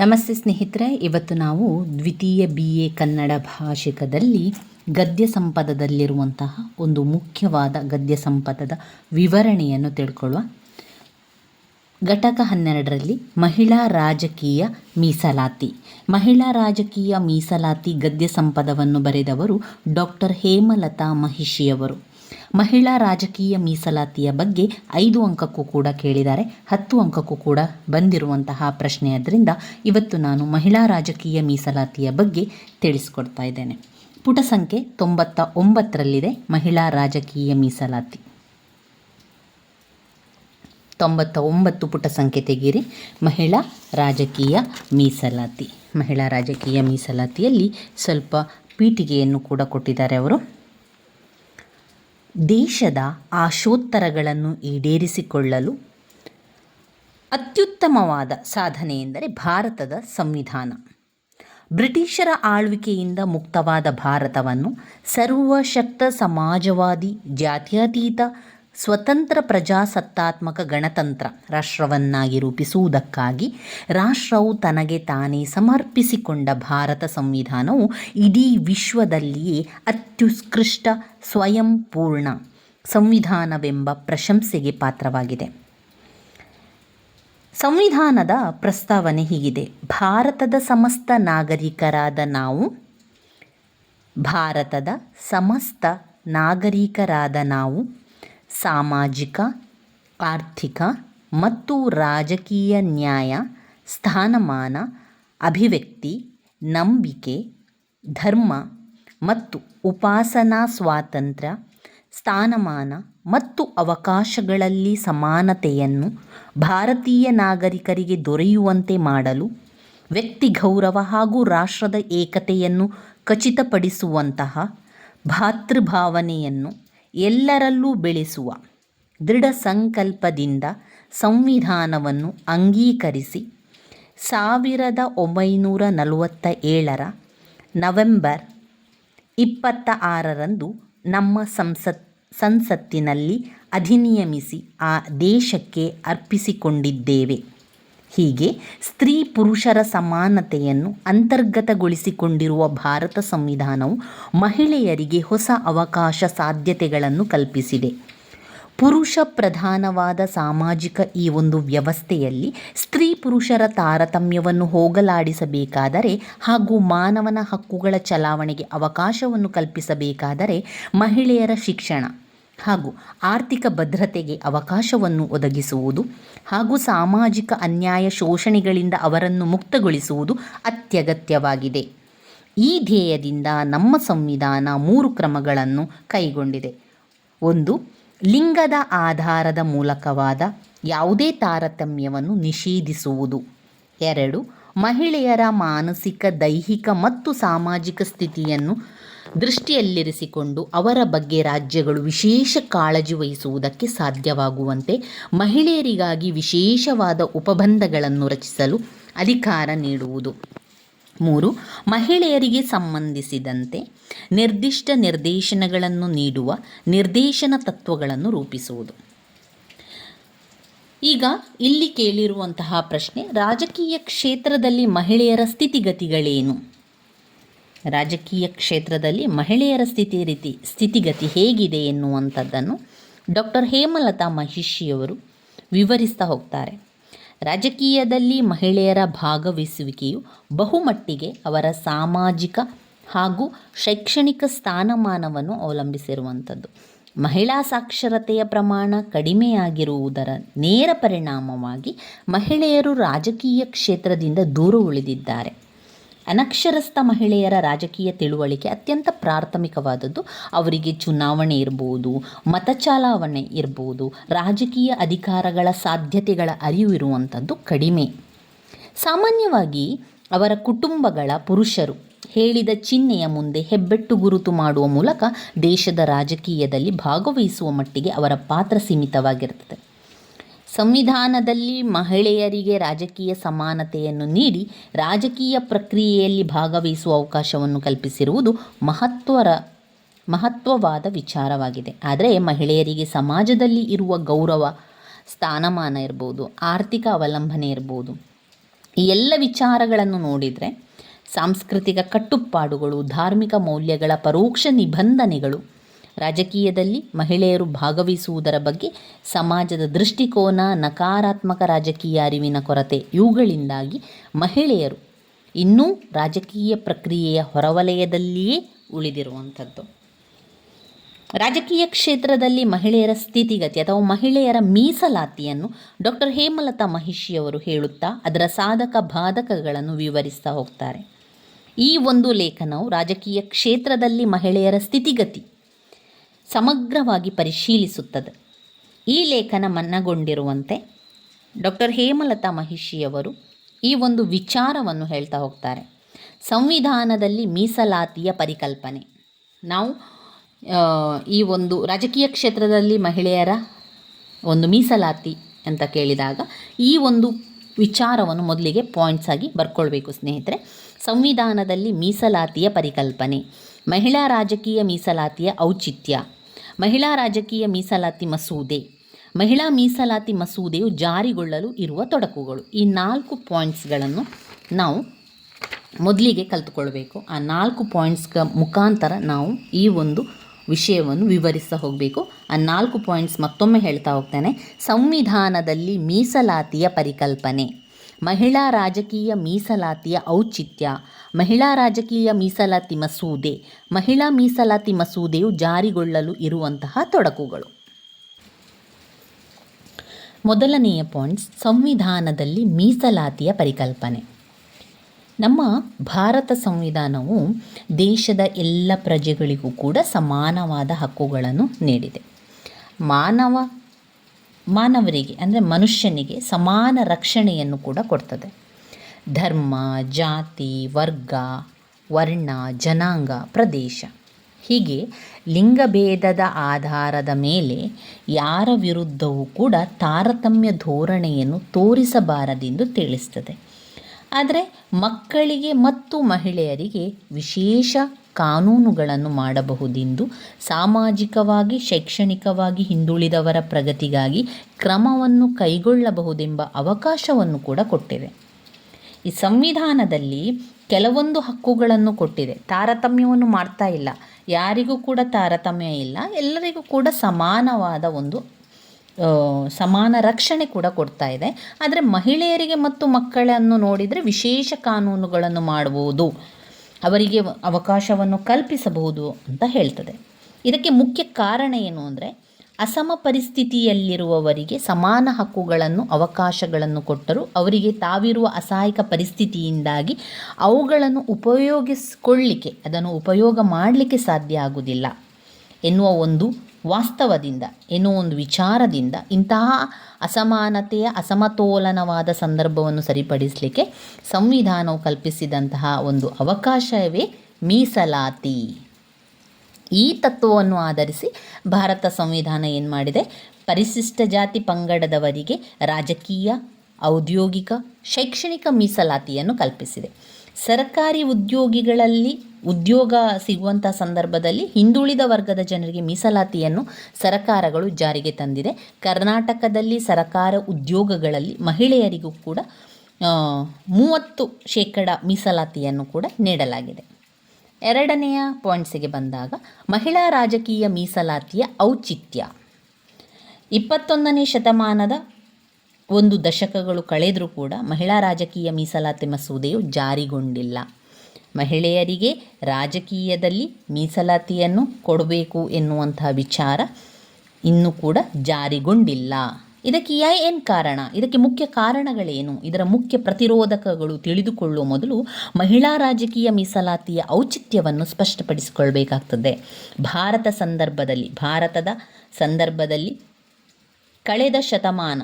ನಮಸ್ತೆ ಸ್ನೇಹಿತರೆ, ಇವತ್ತು ನಾವು ದ್ವಿತೀಯ ಬಿ ಎ ಕನ್ನಡ ಭಾಷಿಕದಲ್ಲಿ ಗದ್ಯ ಸಂಪದದಲ್ಲಿರುವಂತಹ ಒಂದು ಮುಖ್ಯವಾದ ಗದ್ಯ ಸಂಪದದ ವಿವರಣೆಯನ್ನು ತಿಳ್ಕೊಳ್ಳುವ. ಘಟಕ ಹನ್ನೆರಡರಲ್ಲಿ ಮಹಿಳಾ ರಾಜಕೀಯ ಮೀಸಲಾತಿ. ಮಹಿಳಾ ರಾಜಕೀಯ ಮೀಸಲಾತಿ ಗದ್ಯ ಸಂಪದವನ್ನು ಬರೆದವರು ಡಾಕ್ಟರ್ ಹೇಮಲತಾ ಮಹಿಷಿಯವರು. ಮಹಿಳಾ ರಾಜಕೀಯ ಮೀಸಲಾತಿಯ ಬಗ್ಗೆ ಐದು ಅಂಕಕ್ಕೂ ಕೂಡ ಕೇಳಿದ್ದಾರೆ. ಹತ್ತು ಅಂಕಕ್ಕೂ ಕೂಡ ಬಂದಿರುವಂತಹ ಪ್ರಶ್ನೆ ಆದ್ದರಿಂದ ಇವತ್ತು ನಾನು ಮಹಿಳಾ ರಾಜಕೀಯ ಮೀಸಲಾತಿಯ ಬಗ್ಗೆ ತಿಳಿಸ್ಕೊಡ್ತಾ ಇದ್ದೇನೆ. ಪುಟ ಸಂಖ್ಯೆ ತೊಂಬತ್ತ ಒಂಬತ್ತರಲ್ಲಿದೆ ಮಹಿಳಾ ರಾಜಕೀಯ ಮೀಸಲಾತಿ. ತೊಂಬತ್ತ ಒಂಬತ್ತು ಪುಟ ಸಂಖ್ಯೆ ತೆಗೀರಿ. ಮಹಿಳಾ ರಾಜಕೀಯ ಮೀಸಲಾತಿ. ಮಹಿಳಾ ರಾಜಕೀಯ ಮೀಸಲಾತಿಯಲ್ಲಿ ಸ್ವಲ್ಪ ಪೀಠಿಗೆಯನ್ನು ಕೂಡ ಕೊಟ್ಟಿದ್ದಾರೆ ಅವರು. ದೇಶದ ಆಶೋತ್ತರಗಳನ್ನು ಈಡೇರಿಸಿಕೊಳ್ಳಲು ಅತ್ಯುತ್ತಮವಾದ ಸಾಧನೆ ಎಂದರೆ ಭಾರತದ ಸಂವಿಧಾನ. ಬ್ರಿಟಿಷರ ಆಳ್ವಿಕೆಯಿಂದ ಮುಕ್ತವಾದ ಭಾರತವನ್ನು ಸರ್ವಶಕ್ತ ಸಮಾಜವಾದಿ, ಜಾತ್ಯತೀತ ಸ್ವತಂತ್ರ ಪ್ರಜಾಸತ್ತಾತ್ಮಕ ಗಣತಂತ್ರ ರಾಷ್ಟ್ರವನ್ನಾಗಿ ರೂಪಿಸುವುದಕ್ಕಾಗಿ ರಾಷ್ಟ್ರವು ತನಗೆ ತಾನೇ ಸಮರ್ಪಿಸಿಕೊಂಡ ಭಾರತ ಸಂವಿಧಾನವು ಇಡೀ ವಿಶ್ವದಲ್ಲಿಯೇ ಅತ್ಯುತ್ಕೃಷ್ಟ ಸ್ವಯಂಪೂರ್ಣ ಸಂವಿಧಾನವೆಂಬ ಪ್ರಶಂಸೆಗೆ ಪಾತ್ರವಾಗಿದೆ. ಸಂವಿಧಾನದ ಪ್ರಸ್ತಾವನೆ ಹೀಗಿದೆ. ಭಾರತದ ಸಮಸ್ತ ನಾಗರಿಕರಾದ ನಾವು, ಭಾರತದ ಸಮಸ್ತ ನಾಗರಿಕರಾದ ನಾವು ಸಾಮಾಜಿಕ, ಆರ್ಥಿಕ ಮತ್ತು ರಾಜಕೀಯ ನ್ಯಾಯ, ಸ್ಥಾನಮಾನ, ಅಭಿವ್ಯಕ್ತಿ, ನಂಬಿಕೆ, ಧರ್ಮ ಮತ್ತು ಉಪಾಸನಾ ಸ್ವಾತಂತ್ರ್ಯ, ಸ್ಥಾನಮಾನ ಮತ್ತು ಅವಕಾಶಗಳಲ್ಲಿ ಸಮಾನತೆಯನ್ನು ಭಾರತೀಯ ನಾಗರಿಕರಿಗೆ ದೊರೆಯುವಂತೆ ಮಾಡಲು ವ್ಯಕ್ತಿ ಗೌರವ ಹಾಗೂ ರಾಷ್ಟ್ರದ ಏಕತೆಯನ್ನು ಖಚಿತಪಡಿಸುವಂತಹ ಭಾತೃಭಾವನೆಯನ್ನು ಎಲ್ಲರಲ್ಲೂ ಬೆಳೆಸುವ ದೃಢ ಸಂಕಲ್ಪದಿಂದ ಸಂವಿಧಾನವನ್ನು ಅಂಗೀಕರಿಸಿ ಸಾವಿರದ ಒಂಬೈನೂರ ನಲವತ್ತ ಏಳರ ನವೆಂಬರ್ ಇಪ್ಪತ್ತ ಆರರಂದು ನಮ್ಮ ಸಂಸತ್, ಸಂಸತ್ತಿನಲ್ಲಿ ಅಧಿನಿಯಮಿಸಿ ಆ ದೇಶಕ್ಕೆ ಅರ್ಪಿಸಿಕೊಂಡಿದ್ದೇವೆ. ಹೀಗೆ ಸ್ತ್ರೀ ಪುರುಷರ ಸಮಾನತೆಯನ್ನು ಅಂತರ್ಗತಗೊಳಿಸಿಕೊಂಡಿರುವ ಭಾರತ ಸಂವಿಧಾನವು ಮಹಿಳೆಯರಿಗೆ ಹೊಸ ಅವಕಾಶ ಸಾಧ್ಯತೆಗಳನ್ನು ಕಲ್ಪಿಸಿದೆ. ಪುರುಷ ಪ್ರಧಾನವಾದ ಸಾಮಾಜಿಕ ಈ ಒಂದು ವ್ಯವಸ್ಥೆಯಲ್ಲಿ ಸ್ತ್ರೀ ಪುರುಷರ ತಾರತಮ್ಯವನ್ನು ಹೋಗಲಾಡಿಸಬೇಕಾದರೆ ಹಾಗೂ ಮಾನವನ ಹಕ್ಕುಗಳ ಚಲಾವಣೆಗೆ ಅವಕಾಶವನ್ನು ಕಲ್ಪಿಸಬೇಕಾದರೆ ಮಹಿಳೆಯರ ಶಿಕ್ಷಣ ಹಾಗೂ ಆರ್ಥಿಕ ಭದ್ರತೆಗೆ ಅವಕಾಶವನ್ನು ಒದಗಿಸುವುದು ಹಾಗೂ ಸಾಮಾಜಿಕ ಅನ್ಯಾಯ ಶೋಷಣೆಗಳಿಂದ ಅವರನ್ನು ಮುಕ್ತಗೊಳಿಸುವುದು ಅತ್ಯಗತ್ಯವಾಗಿದೆ. ಈ ಧ್ಯೇಯದಿಂದ ನಮ್ಮ ಸಂವಿಧಾನ ಮೂರು ಕ್ರಮಗಳನ್ನು ಕೈಗೊಂಡಿದೆ. ಒಂದು, ಲಿಂಗದ ಆಧಾರದ ಮೂಲಕವಾದ ಯಾವುದೇ ತಾರತಮ್ಯವನ್ನು ನಿಷೇಧಿಸುವುದು. ಎರಡು, ಮಹಿಳೆಯರ ಮಾನಸಿಕ, ದೈಹಿಕ ಮತ್ತು ಸಾಮಾಜಿಕ ಸ್ಥಿತಿಯನ್ನು ದೃಷ್ಟಿಯಲ್ಲಿರಿಸಿಕೊಂಡು ಅವರ ಬಗ್ಗೆ ರಾಜ್ಯಗಳು ವಿಶೇಷ ಕಾಳಜಿ ವಹಿಸುವುದಕ್ಕೆ ಸಾಧ್ಯವಾಗುವಂತೆ ಮಹಿಳೆಯರಿಗಾಗಿ ವಿಶೇಷವಾದ ಉಪಬಂಧಗಳನ್ನು ರಚಿಸಲು ಅಧಿಕಾರ ನೀಡುವುದು. ಮೂರು, ಮಹಿಳೆಯರಿಗೆ ಸಂಬಂಧಿಸಿದಂತೆ ನಿರ್ದಿಷ್ಟ ನಿರ್ದೇಶನಗಳನ್ನು ನೀಡುವ ನಿರ್ದೇಶನ ತತ್ವಗಳನ್ನು ರೂಪಿಸುವುದು. ಈಗ ಇಲ್ಲಿ ಕೇಳಿರುವಂತಹ ಪ್ರಶ್ನೆ, ರಾಜಕೀಯ ಕ್ಷೇತ್ರದಲ್ಲಿ ಮಹಿಳೆಯರ ಸ್ಥಿತಿಗತಿಗಳೇನು? ರಾಜಕೀಯ ಕ್ಷೇತ್ರದಲ್ಲಿ ಮಹಿಳೆಯರ ಸ್ಥಿತಿ ರೀತಿ, ಸ್ಥಿತಿಗತಿ ಹೇಗಿದೆ ಎನ್ನುವಂಥದ್ದನ್ನು ಡಾಕ್ಟರ್ ಹೇಮಲತಾ ಮಹಿಷಿಯವರು ವಿವರಿಸ್ತಾ ಹೋಗ್ತಾರೆ. ರಾಜಕೀಯದಲ್ಲಿ ಮಹಿಳೆಯರ ಭಾಗವಹಿಸುವಿಕೆಯು ಬಹುಮಟ್ಟಿಗೆ ಅವರ ಸಾಮಾಜಿಕ ಹಾಗೂ ಶೈಕ್ಷಣಿಕ ಸ್ಥಾನಮಾನವನ್ನು ಅವಲಂಬಿಸಿರುವಂಥದ್ದು. ಮಹಿಳಾ ಸಾಕ್ಷರತೆಯ ಪ್ರಮಾಣ ಕಡಿಮೆಯಾಗಿರುವುದರ ನೇರ ಪರಿಣಾಮವಾಗಿ ಮಹಿಳೆಯರು ರಾಜಕೀಯ ಕ್ಷೇತ್ರದಿಂದ ದೂರ ಉಳಿದಿದ್ದಾರೆ. ಅನಕ್ಷರಸ್ಥ ಮಹಿಳೆಯರ ರಾಜಕೀಯ ತಿಳುವಳಿಕೆ ಅತ್ಯಂತ ಪ್ರಾಥಮಿಕವಾದದ್ದು. ಅವರಿಗೆ ಚುನಾವಣೆ ಇರ್ಬೋದು, ಮತಚಲಾವಣೆ ಇರ್ಬೋದು, ರಾಜಕೀಯ ಅಧಿಕಾರಗಳ ಸಾಧ್ಯತೆಗಳ ಅರಿವು ಇರುವಂಥದ್ದು ಕಡಿಮೆ. ಸಾಮಾನ್ಯವಾಗಿ ಅವರ ಕುಟುಂಬಗಳ ಪುರುಷರು ಹೇಳಿದ ಚಿಹ್ನೆಯ ಮುಂದೆ ಹೆಬ್ಬೆಟ್ಟು ಗುರುತು ಮಾಡುವ ಮೂಲಕ ದೇಶದ ರಾಜಕೀಯದಲ್ಲಿ ಭಾಗವಹಿಸುವ ಮಟ್ಟಿಗೆ ಅವರ ಪಾತ್ರ ಸೀಮಿತವಾಗಿರ್ತದೆ ಸಂವಿಧಾನದಲ್ಲಿ ಮಹಿಳೆಯರಿಗೆ ರಾಜಕೀಯ ಸಮಾನತೆಯನ್ನು ನೀಡಿ ರಾಜಕೀಯ ಪ್ರಕ್ರಿಯೆಯಲ್ಲಿ ಭಾಗವಹಿಸುವ ಅವಕಾಶವನ್ನು ಕಲ್ಪಿಸಿರುವುದು ಮಹತ್ವರ, ಮಹತ್ವವಾದ ವಿಚಾರವಾಗಿದೆ. ಆದರೆ ಮಹಿಳೆಯರಿಗೆ ಸಮಾಜದಲ್ಲಿ ಇರುವ ಗೌರವ, ಸ್ಥಾನಮಾನ ಇರ್ಬೋದು, ಆರ್ಥಿಕ ಅವಲಂಬನೆ ಇರ್ಬೋದು, ಈ ಎಲ್ಲ ವಿಚಾರಗಳನ್ನು ನೋಡಿದರೆ ಸಾಂಸ್ಕೃತಿಕ ಕಟ್ಟುಪಾಡುಗಳು ಧಾರ್ಮಿಕ ಮೌಲ್ಯಗಳ ಪರೋಕ್ಷ ನಿಬಂಧನೆಗಳು ರಾಜಕೀಯದಲ್ಲಿ ಮಹಿಳೆಯರು ಭಾಗವಹಿಸುವುದರ ಬಗ್ಗೆ ಸಮಾಜದ ದೃಷ್ಟಿಕೋನ, ನಕಾರಾತ್ಮಕ ರಾಜಕೀಯ ಅರಿವಿನ ಕೊರತೆ ಇವುಗಳಿಂದಾಗಿ ಮಹಿಳೆಯರು ಇನ್ನೂ ರಾಜಕೀಯ ಪ್ರಕ್ರಿಯೆಯ ಹೊರವಲಯದಲ್ಲಿಯೇ ಉಳಿದಿರುವಂಥದ್ದು. ರಾಜಕೀಯ ಕ್ಷೇತ್ರದಲ್ಲಿ ಮಹಿಳೆಯರ ಸ್ಥಿತಿಗತಿ ಅಥವಾ ಮಹಿಳೆಯರ ಮೀಸಲಾತಿಯನ್ನು ಡಾಕ್ಟರ್ ಹೇಮಲತಾ ಮಹಿಷಿಯವರು ಹೇಳುತ್ತಾ ಅದರ ಸಾಧಕ ಬಾಧಕಗಳನ್ನು ವಿವರಿಸ್ತಾ ಹೋಗ್ತಾರೆ. ಈ ಒಂದು ಲೇಖನವು ರಾಜಕೀಯ ಕ್ಷೇತ್ರದಲ್ಲಿ ಮಹಿಳೆಯರ ಸ್ಥಿತಿಗತಿ ಸಮಗ್ರವಾಗಿ ಪರಿಶೀಲಿಸುತ್ತದೆ. ಈ ಲೇಖನ ಮನ್ನಗೊಂಡಿರುವಂತೆ ಡಾಕ್ಟರ್ ಹೇಮಲತಾ ಮಹಿಷಿಯವರು ಈ ಒಂದು ವಿಚಾರವನ್ನು ಹೇಳ್ತಾ ಹೋಗ್ತಾರೆ. ಸಂವಿಧಾನದಲ್ಲಿ ಮೀಸಲಾತಿಯ ಪರಿಕಲ್ಪನೆ. ನಾವು ಈ ಒಂದು ರಾಜಕೀಯ ಕ್ಷೇತ್ರದಲ್ಲಿ ಮಹಿಳೆಯರ ಒಂದು ಮೀಸಲಾತಿ ಅಂತ ಕೇಳಿದಾಗ ಈ ಒಂದು ವಿಚಾರವನ್ನು ಮೊದಲಿಗೆ ಪಾಯಿಂಟ್ಸ್ ಆಗಿ ಬರ್ಕೊಳ್ಬೇಕು ಸ್ನೇಹಿತರೆ. ಸಂವಿಧಾನದಲ್ಲಿ ಮೀಸಲಾತಿಯ ಪರಿಕಲ್ಪನೆ, ಮಹಿಳಾ ರಾಜಕೀಯ ಮೀಸಲಾತಿಯ ಔಚಿತ್ಯ ಮಹಿಳಾ ರಾಜಕೀಯ ಮೀಸಲಾತಿ ಮಸೂದೆ. ಮಹಿಳಾ ಮೀಸಲಾತಿ ಮಸೂದೆಯು ಜಾರಿಗೊಳ್ಳಲು ಇರುವ ತೊಡಕುಗಳು. ಈ ನಾಲ್ಕು ಪಾಯಿಂಟ್ಸ್ಗಳನ್ನು ನಾವು ಮೊದಲಿಗೆ ಕಲ್ತುಕೊಳ್ಬೇಕು. ಆ ನಾಲ್ಕು ಪಾಯಿಂಟ್ಸ್ಗ ಮುಖಾಂತರ ನಾವು ಈ ಒಂದು ವಿಷಯವನ್ನು ವಿವರಿಸ್ತಾ ಹೋಗಬೇಕು. ಆ ನಾಲ್ಕು ಪಾಯಿಂಟ್ಸ್ ಮತ್ತೊಮ್ಮೆ ಹೇಳ್ತಾ ಹೋಗ್ತೇನೆ. ಸಂವಿಧಾನದಲ್ಲಿ ಮೀಸಲಾತಿಯ ಪರಿಕಲ್ಪನೆ. ಮಹಿಳಾ ರಾಜಕೀಯ ಮೀಸಲಾತಿಯ ಔಚಿತ್ಯ. ಮಹಿಳಾ ರಾಜಕೀಯ ಮೀಸಲಾತಿ ಮಸೂದೆ, ಮಹಿಳಾ ಮೀಸಲಾತಿ ಮಸೂದೆಯು ಜಾರಿಗೊಳ್ಳಲು ಇರುವಂತಹ ತೊಡಕುಗಳು. ಮೊದಲನೆಯ ಪಾಯಿಂಟ್ಸ್, ಸಂವಿಧಾನದಲ್ಲಿ ಮೀಸಲಾತಿಯ ಪರಿಕಲ್ಪನೆ. ನಮ್ಮ ಭಾರತ ಸಂವಿಧಾನವು ದೇಶದ ಎಲ್ಲ ಪ್ರಜೆಗಳಿಗೂ ಕೂಡ ಸಮಾನವಾದ ಹಕ್ಕುಗಳನ್ನು ನೀಡಿದೆ. ಮಾನವ, ಮಾನವರಿಗೆ, ಅಂದರೆ ಮನುಷ್ಯನಿಗೆ ಸಮಾನ ರಕ್ಷಣೆಯನ್ನು ಕೂಡ ಕೊಡ್ತದೆ. ಧರ್ಮ, ಜಾತಿ, ವರ್ಗ, ವರ್ಣ, ಜನಾಂಗ, ಪ್ರದೇಶ. ಹೀಗೆ ಲಿಂಗಭೇದದ ಆಧಾರದ ಮೇಲೆ ಯಾರ ವಿರುದ್ಧವೂ ಕೂಡ ತಾರತಮ್ಯ ಧೋರಣೆಯನ್ನು ತೋರಿಸಬಾರದೆಂದು ತಿಳಿಸ್ತದೆ. ಆದರೆ ಮಕ್ಕಳಿಗೆ ಮತ್ತು ಮಹಿಳೆಯರಿಗೆ ವಿಶೇಷ ಕಾನೂನುಗಳನ್ನು ಮಾಡಬಹುದೆಂದು ಸಾಮಾಜಿಕವಾಗಿ, ಶೈಕ್ಷಣಿಕವಾಗಿ ಹಿಂದುಳಿದವರ ಪ್ರಗತಿಗಾಗಿ ಕ್ರಮವನ್ನು ಕೈಗೊಳ್ಳಬಹುದೆಂಬ ಅವಕಾಶವನ್ನು ಕೂಡ ಕೊಟ್ಟಿದೆ ಈ ಸಂವಿಧಾನದಲ್ಲಿ ಕೆಲವೊಂದು ಹಕ್ಕುಗಳನ್ನು ಕೊಟ್ಟಿದೆ. ತಾರತಮ್ಯವನ್ನು ಮಾಡ್ತಾ ಇಲ್ಲ. ಯಾರಿಗೂ ಕೂಡ ತಾರತಮ್ಯ ಇಲ್ಲ. ಎಲ್ಲರಿಗೂ ಕೂಡ ಸಮಾನವಾದ ಒಂದು ಸಮಾನ ರಕ್ಷಣೆ ಕೂಡ ಕೊಡ್ತಾ ಇದೆ. ಆದರೆ ಮಹಿಳೆಯರಿಗೆ ಮತ್ತು ಮಕ್ಕಳನ್ನು ನೋಡಿದರೆ ವಿಶೇಷ ಕಾನೂನುಗಳನ್ನು ಮಾಡಬಹುದು ಅವರಿಗೆ ಅವಕಾಶವನ್ನು ಕಲ್ಪಿಸಬಹುದು ಅಂತ ಹೇಳ್ತದೆ. ಇದಕ್ಕೆ ಮುಖ್ಯ ಕಾರಣ ಏನು ಅಂದರೆ ಅಸಮ ಪರಿಸ್ಥಿತಿಯಲ್ಲಿರುವವರಿಗೆ ಸಮಾನ ಹಕ್ಕುಗಳನ್ನು, ಅವಕಾಶಗಳನ್ನು ಕೊಟ್ಟರೂ. ಅವರಿಗೆ ತಾವಿರುವ ಅಸಹಾಯಕ ಪರಿಸ್ಥಿತಿಯಿಂದಾಗಿ ಅವುಗಳನ್ನು ಉಪಯೋಗಿಸಿಕೊಳ್ಳಿಕ್ಕೆ, ಅದನ್ನು ಉಪಯೋಗ ಮಾಡಲಿಕ್ಕೆ ಸಾಧ್ಯ ಆಗುವುದಿಲ್ಲ ಎನ್ನುವ ಒಂದು ವಾಸ್ತವದಿಂದ, ಎನ್ನುವ ಒಂದು ವಿಚಾರದಿಂದ ಇಂತಹ ಅಸಮಾನತೆಯ, ಅಸಮತೋಲನವಾದ ಸಂದರ್ಭವನ್ನು ಸರಿಪಡಿಸಲಿಕ್ಕೆ ಸಂವಿಧಾನವು ಕಲ್ಪಿಸಿದಂತಹ ಒಂದು ಅವಕಾಶವೇ ಮೀಸಲಾತಿ. ಈ ತತ್ವವನ್ನು ಆಧರಿಸಿ ಭಾರತ ಸಂವಿಧಾನ ಏನು ಮಾಡಿದೆ? ಪರಿಶಿಷ್ಟ ಜಾತಿ ಪಂಗಡದವರಿಗೆ ರಾಜಕೀಯ, ಔದ್ಯೋಗಿಕ, ಶೈಕ್ಷಣಿಕ ಮೀಸಲಾತಿಯನ್ನು ಕಲ್ಪಿಸಿದೆ. ಸರ್ಕಾರಿ ಉದ್ಯೋಗಿಗಳಲ್ಲಿ ಉದ್ಯೋಗ ಸಿಗುವಂಥ ಸಂದರ್ಭದಲ್ಲಿ ಹಿಂದುಳಿದ ವರ್ಗದ ಜನರಿಗೆ ಮೀಸಲಾತಿಯನ್ನು ಸರಕಾರಗಳು ಜಾರಿಗೆ ತಂದಿದೆ. ಕರ್ನಾಟಕದಲ್ಲಿ ಸರಕಾರ ಉದ್ಯೋಗಗಳಲ್ಲಿ ಮಹಿಳೆಯರಿಗೂ ಕೂಡ ಮೂವತ್ತು ಶೇಕಡ ಮೀಸಲಾತಿಯನ್ನು ಕೂಡ ನೀಡಲಾಗಿದೆ. ಎರಡನೆಯ ಪಾಯಿಂಟ್ಸಿಗೆ ಬಂದಾಗ ಮಹಿಳಾ ರಾಜಕೀಯ ಮೀಸಲಾತಿಯ ಔಚಿತ್ಯ. ಇಪ್ಪತ್ತೊಂದನೇ ಶತಮಾನದ ಒಂದು ದಶಕಗಳು ಕಳೆದರೂ ಕೂಡ ಮಹಿಳಾ ರಾಜಕೀಯ ಮೀಸಲಾತಿ ಮಸೂದೆಯು ಜಾರಿಗೊಂಡಿಲ್ಲ. ಮಹಿಳೆಯರಿಗೆ ರಾಜಕೀಯದಲ್ಲಿ ಮೀಸಲಾತಿಯನ್ನು ಕೊಡಬೇಕು ಎನ್ನುವಂತಹ ವಿಚಾರ ಇನ್ನೂ ಕೂಡ ಜಾರಿಗೊಂಡಿಲ್ಲ. ಇದಕ್ಕೆ ಏನ್ ಕಾರಣ, ಇದಕ್ಕೆ ಮುಖ್ಯ ಕಾರಣಗಳೇನು? ಇದರ ಮುಖ್ಯ ಪ್ರತಿರೋಧಕಗಳು ತಿಳಿದುಕೊಳ್ಳುವ ಮೊದಲು ಮಹಿಳಾ ರಾಜಕೀಯ ಮೀಸಲಾತಿಯ ಔಚಿತ್ಯವನ್ನು ಸ್ಪಷ್ಟಪಡಿಸಿಕೊಳ್ಬೇಕಾಗ್ತದೆ. ಭಾರತ ಸಂದರ್ಭದಲ್ಲಿ, ಭಾರತದ ಸಂದರ್ಭದಲ್ಲಿ ಕಳೆದ ಶತಮಾನ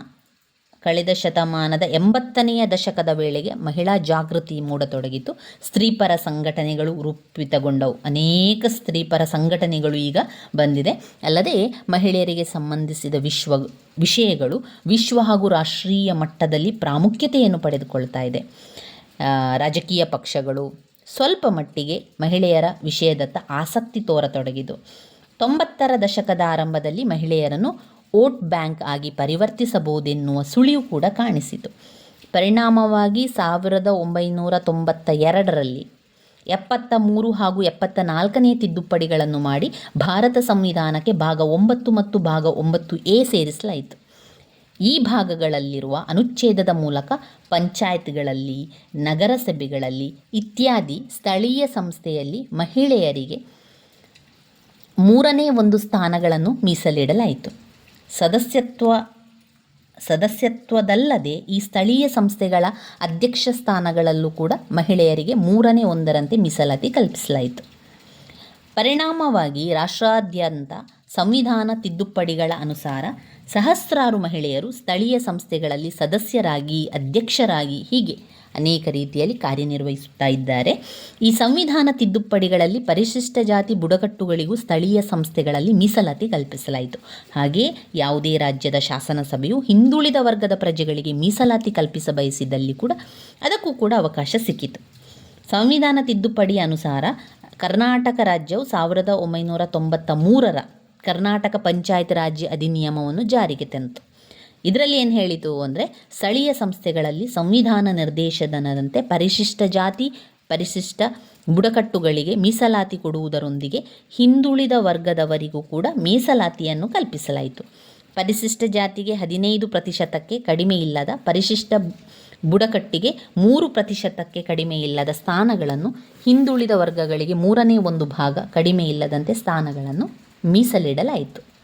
ಕಳೆದ ಶತಮಾನದ ಎಂಬತ್ತನೆಯ ದಶಕದ ವೇಳೆಗೆ ಮಹಿಳಾ ಜಾಗೃತಿ ಮೂಡತೊಡಗಿತು. ಸ್ತ್ರೀಪರ ಸಂಘಟನೆಗಳು ರೂಪಿತಗೊಂಡವು. ಅನೇಕ ಸ್ತ್ರೀಪರ ಸಂಘಟನೆಗಳು ಈಗ ಬಂದಿದೆ. ಅಲ್ಲದೆ ಮಹಿಳೆಯರಿಗೆ ಸಂಬಂಧಿಸಿದ ವಿಶ್ವ, ವಿಷಯಗಳು ವಿಶ್ವ ಹಾಗೂ ರಾಷ್ಟ್ರೀಯ ಮಟ್ಟದಲ್ಲಿ ಪ್ರಾಮುಖ್ಯತೆಯನ್ನು ಪಡೆದುಕೊಳ್ತಾ ಇದೆ. ರಾಜಕೀಯ ಪಕ್ಷಗಳು ಸ್ವಲ್ಪ ಮಟ್ಟಿಗೆ ಮಹಿಳೆಯರ ವಿಷಯದತ್ತ ಆಸಕ್ತಿ ತೋರತೊಡಗಿದು ತೊಂಬತ್ತರ ದಶಕದ ಆರಂಭದಲ್ಲಿ ಮಹಿಳೆಯರನ್ನು ವೋಟ್ ಬ್ಯಾಂಕ್ ಆಗಿ ಪರಿವರ್ತಿಸಬಹುದೆನ್ನುವ ಸುಳಿವು ಕೂಡ ಕಾಣಿಸಿತು. ಪರಿಣಾಮವಾಗಿ ಸಾವಿರದ ಒಂಬೈನೂರ ತೊಂಬತ್ತ ಎರಡರಲ್ಲಿ ಎಪ್ಪತ್ತ ಮೂರು ಹಾಗೂ ಎಪ್ಪತ್ತ ನಾಲ್ಕನೇ ತಿದ್ದುಪಡಿಗಳನ್ನು ಮಾಡಿ ಭಾರತ ಸಂವಿಧಾನಕ್ಕೆ ಭಾಗ ಒಂಬತ್ತು ಮತ್ತು ಭಾಗ ಒಂಬತ್ತು ಎ ಸೇರಿಸಲಾಯಿತು. ಈ ಭಾಗಗಳಲ್ಲಿರುವ ಅನುಚ್ಛೇದದ ಮೂಲಕ ಪಂಚಾಯತ್ಗಳಲ್ಲಿ, ನಗರಸಭೆಗಳಲ್ಲಿ ಇತ್ಯಾದಿ ಸ್ಥಳೀಯ ಸಂಸ್ಥೆಯಲ್ಲಿ ಮಹಿಳೆಯರಿಗೆ ಮೂರನೇ ಒಂದು ಸ್ಥಾನಗಳನ್ನು ಮೀಸಲಿಡಲಾಯಿತು. ಸದಸ್ಯತ್ವ, ಸದಸ್ಯತ್ವದಲ್ಲದೆ ಈ ಸ್ಥಳೀಯ ಸಂಸ್ಥೆಗಳ ಅಧ್ಯಕ್ಷ ಸ್ಥಾನಗಳಲ್ಲೂ ಕೂಡ ಮಹಿಳೆಯರಿಗೆ ಮೂರನೇ ಒಂದರಂತೆ ಮೀಸಲಾತಿ ಕಲ್ಪಿಸಲಾಯಿತು. ಪರಿಣಾಮವಾಗಿ ರಾಷ್ಟ್ರಾದ್ಯಂತ ಸಂವಿಧಾನ ತಿದ್ದುಪಡಿಗಳ ಅನುಸಾರ ಸಹಸ್ರಾರು ಮಹಿಳೆಯರು ಸ್ಥಳೀಯ ಸಂಸ್ಥೆಗಳಲ್ಲಿ ಸದಸ್ಯರಾಗಿ, ಅಧ್ಯಕ್ಷರಾಗಿ ಹೀಗೆ ಅನೇಕ ರೀತಿಯಲ್ಲಿ ಕಾರ್ಯನಿರ್ವಹಿಸುತ್ತಾ ಇದ್ದಾರೆ. ಈ ಸಂವಿಧಾನ ತಿದ್ದುಪಡಿಗಳಲ್ಲಿ ಪರಿಶಿಷ್ಟ ಜಾತಿ ಬುಡಕಟ್ಟುಗಳಿಗೂ ಸ್ಥಳೀಯ ಸಂಸ್ಥೆಗಳಲ್ಲಿ ಮೀಸಲಾತಿ ಕಲ್ಪಿಸಲಾಯಿತು. ಹಾಗೆಯೇ ಯಾವುದೇ ರಾಜ್ಯದ ಶಾಸನ ಸಭೆಯು ಹಿಂದುಳಿದ ವರ್ಗದ ಪ್ರಜೆಗಳಿಗೆ ಮೀಸಲಾತಿ ಕಲ್ಪಿಸ ಬಯಸಿದಲ್ಲಿ ಕೂಡ ಅದಕ್ಕೂ ಕೂಡ ಅವಕಾಶ ಸಿಕ್ಕಿತು. ಸಂವಿಧಾನ ತಿದ್ದುಪಡಿ ಅನುಸಾರ ಕರ್ನಾಟಕ ರಾಜ್ಯವು ಸಾವಿರದ ಒಂಬೈನೂರ ತೊಂಬತ್ತ ಮೂರರ ಕರ್ನಾಟಕ ಪಂಚಾಯತ್ ರಾಜ್ಯ ಅಧಿನಿಯಮವನ್ನು ಜಾರಿಗೆ ತಂತು. ಇದರಲ್ಲಿ ಏನು ಹೇಳಿತು ಅಂದರೆ ಸ್ಥಳೀಯ ಸಂಸ್ಥೆಗಳಲ್ಲಿ ಸಂವಿಧಾನ ನಿರ್ದೇಶನದಂತೆ ಪರಿಶಿಷ್ಟ ಜಾತಿ, ಪರಿಶಿಷ್ಟ ಬುಡಕಟ್ಟುಗಳಿಗೆ ಮೀಸಲಾತಿ ಕೊಡುವುದರೊಂದಿಗೆ ಹಿಂದುಳಿದ ವರ್ಗದವರಿಗೂ ಕೂಡ ಮೀಸಲಾತಿಯನ್ನು ಕಲ್ಪಿಸಲಾಯಿತು. ಪರಿಶಿಷ್ಟ ಜಾತಿಗೆ ಹದಿನೈದು ಪ್ರತಿಶತಕ್ಕೆ ಕಡಿಮೆ ಇಲ್ಲದ ಪರಿಶಿಷ್ಟ ಬುಡಕಟ್ಟಿಗೆ ಮೂರು ಪ್ರತಿಶತಕ್ಕೆ ಕಡಿಮೆ ಇಲ್ಲದ ಸ್ಥಾನಗಳನ್ನು ಹಿಂದುಳಿದ ವರ್ಗಗಳಿಗೆ ಮೂರನೇ ಒಂದು ಭಾಗ ಕಡಿಮೆ ಇಲ್ಲದಂತೆ ಸ್ಥಾನಗಳನ್ನು ಮೀಸಲಿಡಲಾಯಿತು.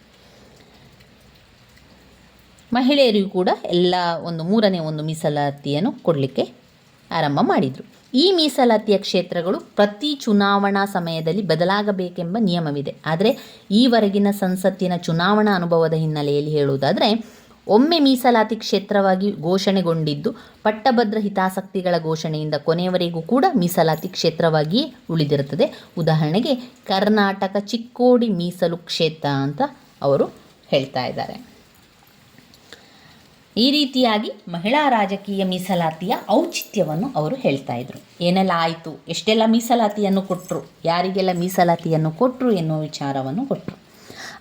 ಮಹಿಳೆಯರಿಗೂ ಕೂಡ ಎಲ್ಲ ಒಂದು ಮೂರನೇ ಒಂದು ಮೀಸಲಾತಿಯನ್ನು ಕೊಡಲಿಕ್ಕೆ ಆರಂಭ ಮಾಡಿದರು. ಈ ಮೀಸಲಾತಿಯ ಕ್ಷೇತ್ರಗಳು ಪ್ರತಿ ಚುನಾವಣಾ ಸಮಯದಲ್ಲಿ ಬದಲಾಗಬೇಕೆಂಬ ನಿಯಮವಿದೆ. ಆದರೆ ಈವರೆಗಿನ ಸಂಸತ್ತಿನ ಚುನಾವಣಾ ಅನುಭವದ ಹಿನ್ನೆಲೆಯಲ್ಲಿ ಹೇಳುವುದಾದರೆ, ಒಮ್ಮೆ ಮೀಸಲಾತಿ ಕ್ಷೇತ್ರವಾಗಿ ಘೋಷಣೆಗೊಂಡಿದ್ದು ಪಟ್ಟಭದ್ರ ಹಿತಾಸಕ್ತಿಗಳ ಘೋಷಣೆಯಿಂದ ಕೊನೆಯವರೆಗೂ ಕೂಡ ಮೀಸಲಾತಿ ಕ್ಷೇತ್ರವಾಗಿಯೇ ಉಳಿದಿರುತ್ತದೆ. ಉದಾಹರಣೆಗೆ, ಕರ್ನಾಟಕ ಚಿಕ್ಕೋಡಿ ಮೀಸಲು ಕ್ಷೇತ್ರ ಅಂತ ಅವರು ಹೇಳ್ತಾ ಇದ್ದಾರೆ. ಈ ರೀತಿಯಾಗಿ ಮಹಿಳಾ ರಾಜಕೀಯ ಮೀಸಲಾತಿಯ ಔಚಿತ್ಯವನ್ನು ಅವರು ಹೇಳ್ತಾ ಇದ್ರು. ಏನೆಲ್ಲ ಆಯಿತು? ಎಷ್ಟೆಲ್ಲ ಮೀಸಲಾತಿಯನ್ನು ಕೊಟ್ಟರು ಯಾರಿಗೆಲ್ಲ ಮೀಸಲಾತಿಯನ್ನು ಕೊಟ್ಟರು ಎನ್ನುವ ವಿಚಾರವನ್ನು ಕೊಟ್ಟರು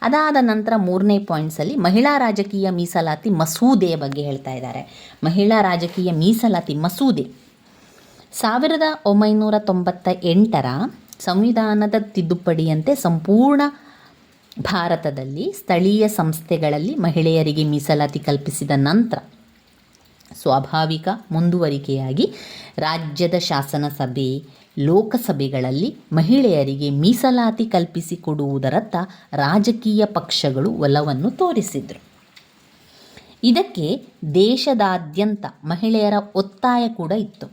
ಅದಾದ ನಂತರ ಮೂರನೇ ಪಾಯಿಂಟ್ಸಲ್ಲಿ ಮಹಿಳಾ ರಾಜಕೀಯ ಮೀಸಲಾತಿ ಮಸೂದೆಯ ಬಗ್ಗೆ ಹೇಳ್ತಾ ಇದ್ದಾರೆ. ಮಹಿಳಾ ರಾಜಕೀಯ ಮೀಸಲಾತಿ ಮಸೂದೆ. ಸಾವಿರದ ಒಂಬೈನೂರ ತೊಂಬತ್ತ ಎಂಟರ ಸಂವಿಧಾನದ ತಿದ್ದುಪಡಿಯಂತೆ ಸಂಪೂರ್ಣ ಭಾರತದಲ್ಲಿ ಸ್ಥಳೀಯ ಸಂಸ್ಥೆಗಳಲ್ಲಿ ಮಹಿಳೆಯರಿಗೆ ಮೀಸಲಾತಿ ಕಲ್ಪಿಸಿದ ನಂತರ ಸ್ವಾಭಾವಿಕ ಮುಂದುವರಿಕೆಯಾಗಿ ರಾಜ್ಯದ ಶಾಸನ ಸಭೆ ಲೋಕಸಭೆಗಳಲ್ಲಿ ಮಹಿಳೆಯರಿಗೆ ಮೀಸಲಾತಿ ಕಲ್ಪಿಸಿಕೊಡುವುದರತ್ತ ರಾಜಕೀಯ ಪಕ್ಷಗಳು ಒಲವನ್ನು ತೋರಿಸಿದರು. ಇದಕ್ಕೆ ದೇಶದಾದ್ಯಂತ ಮಹಿಳೆಯರ ಒತ್ತಾಯ ಕೂಡ ಇತ್ತು.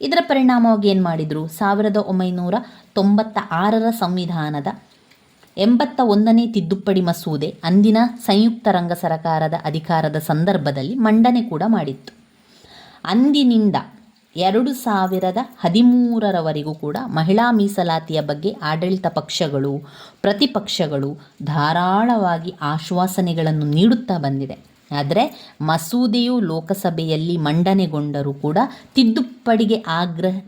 ಇದರ ಪರಿಣಾಮವಾಗಿ ಏನು ಮಾಡಿದರು? ಸಾವಿರದ ಒಂಬೈನೂರ ತೊಂಬತ್ತ ಆರರ ಸಂವಿಧಾನದ ಎಂಬತ್ತ ಒಂದನೇ ತಿದ್ದುಪಡಿ ಮಸೂದೆ ಅಂದಿನ ಸಂಯುಕ್ತ ರಂಗ ಸರಕಾರದ ಅಧಿಕಾರದ ಸಂದರ್ಭದಲ್ಲಿ ಮಂಡನೆ ಕೂಡ ಮಾಡಿತ್ತು. ಅಂದಿನಿಂದ ಎರಡು ಸಾವಿರದ ಹದಿಮೂರರವರೆಗೂ ಕೂಡ ಮಹಿಳಾ ಮೀಸಲಾತಿಯ ಬಗ್ಗೆ ಆಡಳಿತ ಪಕ್ಷಗಳು, ಪ್ರತಿಪಕ್ಷಗಳು ಧಾರಾಳವಾಗಿ ಆಶ್ವಾಸನೆಗಳನ್ನು ನೀಡುತ್ತಾ ಬಂದಿದೆ. ಆದರೆ ಮಸೂದೆಯು ಲೋಕಸಭೆಯಲ್ಲಿ ಮಂಡನೆಗೊಂಡರೂ ಕೂಡ ತಿದ್ದುಪಡಿಗೆ ಆಗ್ರಹ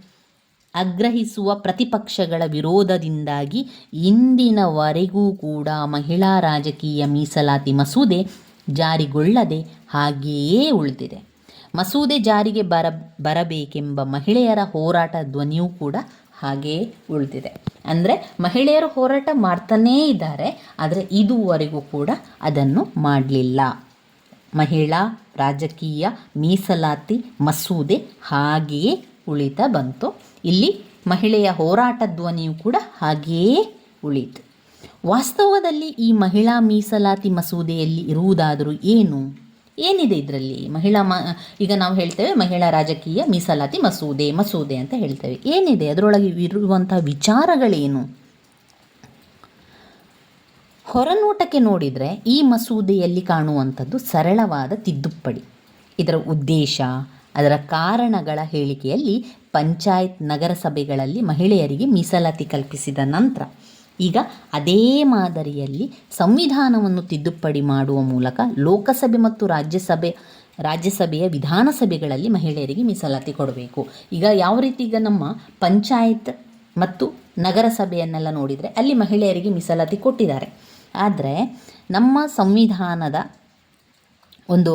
ಆಗ್ರಹಿಸುವ ಪ್ರತಿಪಕ್ಷಗಳ ವಿರೋಧದಿಂದಾಗಿ ಇಂದಿನವರೆಗೂ ಕೂಡ ಮಹಿಳಾ ರಾಜಕೀಯ ಮೀಸಲಾತಿ ಮಸೂದೆ ಜಾರಿಗೊಳ್ಳದೆ ಹಾಗೆಯೇ ಉಳಿದಿದೆ. ಮಸೂದೆ ಜಾರಿಗೆ ಬರ, ಬರಬೇಕೆಂಬ ಮಹಿಳೆಯರ ಹೋರಾಟ ಧ್ವನಿಯೂ ಕೂಡ ಹಾಗೆಯೇ ಉಳಿದಿದೆ. ಅಂದರೆ ಮಹಿಳೆಯರು ಹೋರಾಟ ಮಾಡ್ತಾನೇ ಇದ್ದಾರೆ, ಆದರೆ ಇದುವರೆಗೂ ಕೂಡ ಅದನ್ನು ಮಾಡಲಿಲ್ಲ. ಮಹಿಳಾ ರಾಜಕೀಯ ಮೀಸಲಾತಿ ಮಸೂದೆ ಹಾಗೆಯೇ ಉಳಿತಾ ಬಂತು. ಇಲ್ಲಿ ಮಹಿಳೆಯ ಹೋರಾಟ ಧ್ವನಿಯೂ ಕೂಡ ಹಾಗೆಯೇ ಉಳಿಯಿತು. ವಾಸ್ತವದಲ್ಲಿ ಈ ಮಹಿಳಾ ಮೀಸಲಾತಿ ಮಸೂದೆಯಲ್ಲಿ ಇರುವುದಾದರೂ ಏನು? ಏನಿದೆ ಇದರಲ್ಲಿ? ಮಹಿಳಾ ಮ, ಈಗ ನಾವು ಹೇಳ್ತೇವೆ ಮಹಿಳಾ ರಾಜಕೀಯ ಮೀಸಲಾತಿ ಮಸೂದೆ ಮಸೂದೆ ಅಂತ ಹೇಳ್ತೇವೆ. ಏನಿದೆ? ಅದರೊಳಗೆ ಇರುವಂಥ ವಿಚಾರಗಳೇನು? ಹೊರನೋಟಕ್ಕೆ ನೋಡಿದರೆ ಈ ಮಸೂದೆಯಲ್ಲಿ ಕಾಣುವಂಥದ್ದು ಸರಳವಾದ ತಿದ್ದುಪಡಿ. ಇದರ ಉದ್ದೇಶ? ಅದರ ಕಾರಣಗಳ ಹೇಳಿಕೆಯಲ್ಲಿ ಪಂಚಾಯತ್ ನಗರಸಭೆಗಳಲ್ಲಿ ಮಹಿಳೆಯರಿಗೆ ಮೀಸಲಾತಿ ಕಲ್ಪಿಸಿದ ನಂತರ ಈಗ ಅದೇ ಮಾದರಿಯಲ್ಲಿ ಸಂವಿಧಾನವನ್ನು ತಿದ್ದುಪಡಿ ಮಾಡುವ ಮೂಲಕ ಲೋಕಸಭೆ ಮತ್ತು ರಾಜ್ಯಸಭೆ, ರಾಜ್ಯಸಭೆಯ ವಿಧಾನಸಭೆಗಳಲ್ಲಿ ಮಹಿಳೆಯರಿಗೆ ಮೀಸಲಾತಿ ಕೊಡಬೇಕು. ಈಗ ಯಾವ ರೀತಿ ಈಗ ನಮ್ಮ ಪಂಚಾಯತ್ ಮತ್ತು ನಗರಸಭೆಯನ್ನೆಲ್ಲ ನೋಡಿದರೆ ಅಲ್ಲಿ ಮಹಿಳೆಯರಿಗೆ ಮೀಸಲಾತಿ ಕೊಟ್ಟಿದ್ದಾರೆ. ಆದರೆ ನಮ್ಮ ಸಂವಿಧಾನದ ಒಂದು